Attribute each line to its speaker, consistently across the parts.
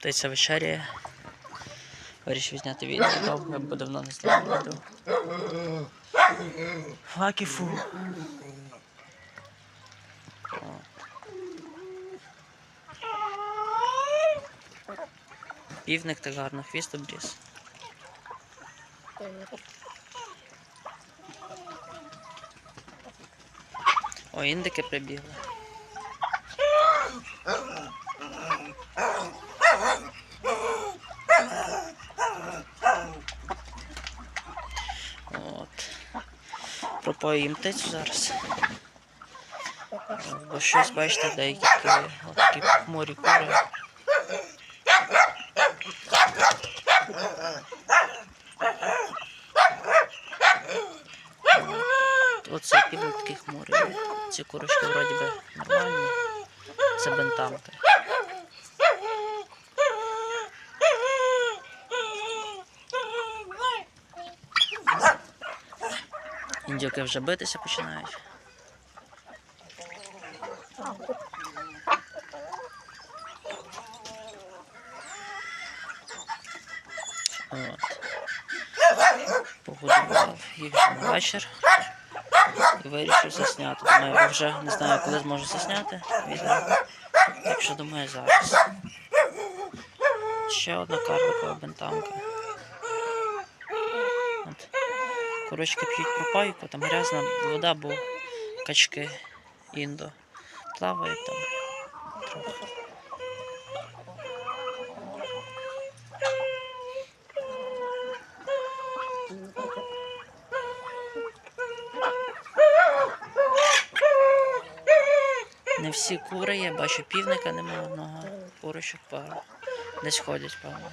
Speaker 1: Птиця вечеряє. Вирішив зняти відео, довго, бо давно не зняв відео. Факіфу. Півник так гарно хвіст обріз. О, індики прибігли. От. Пропою їм птицю зараз. Бо щось, бачите, деякі такі, такі хмурі кури. Оце півник такий хмурий. Ці курочки вроді би нормальні. Це бентамка. Індюки вже битися починають. От. Погодував їх на вечір і вирішив засняти. Думаю, вже не знаю, коли зможу засняти відео. Так що думаю зараз. Ще одна карликова бентамка. От. Курочки п'ють пропайку, там грязна вода, бо качки індо плавають там трохи. Не всі кури є, бачу півника нема одного, курочок пару. Десь ходять, певно.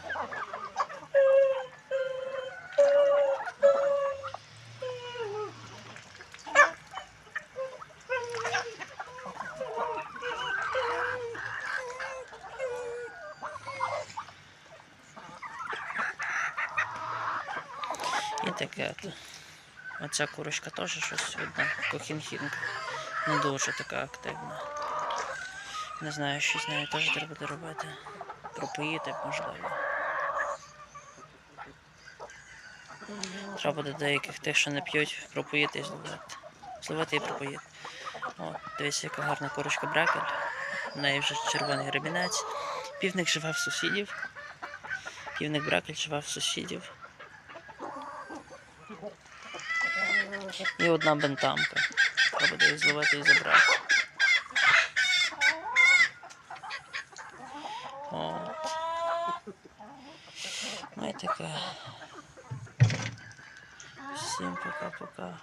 Speaker 1: І таке. то. Оця курочка теж щось одна, кохінхінка. Не дуже така активна. Не знаю, що з нею теж треба буде робити. Пропоїти, можливо. Треба буде деяких тих, що не п'ють, пропоїти і зловити. Зловити і пропоїти. О, дивіться, яка гарна курочка брекель. У неї вже червоний гребінець. Півник живе в сусідів. Півник брекель живе в сусідів. І одна бентамка. Треба буде її зловити і забрати. От. Ну і таке. Всім пока-пока.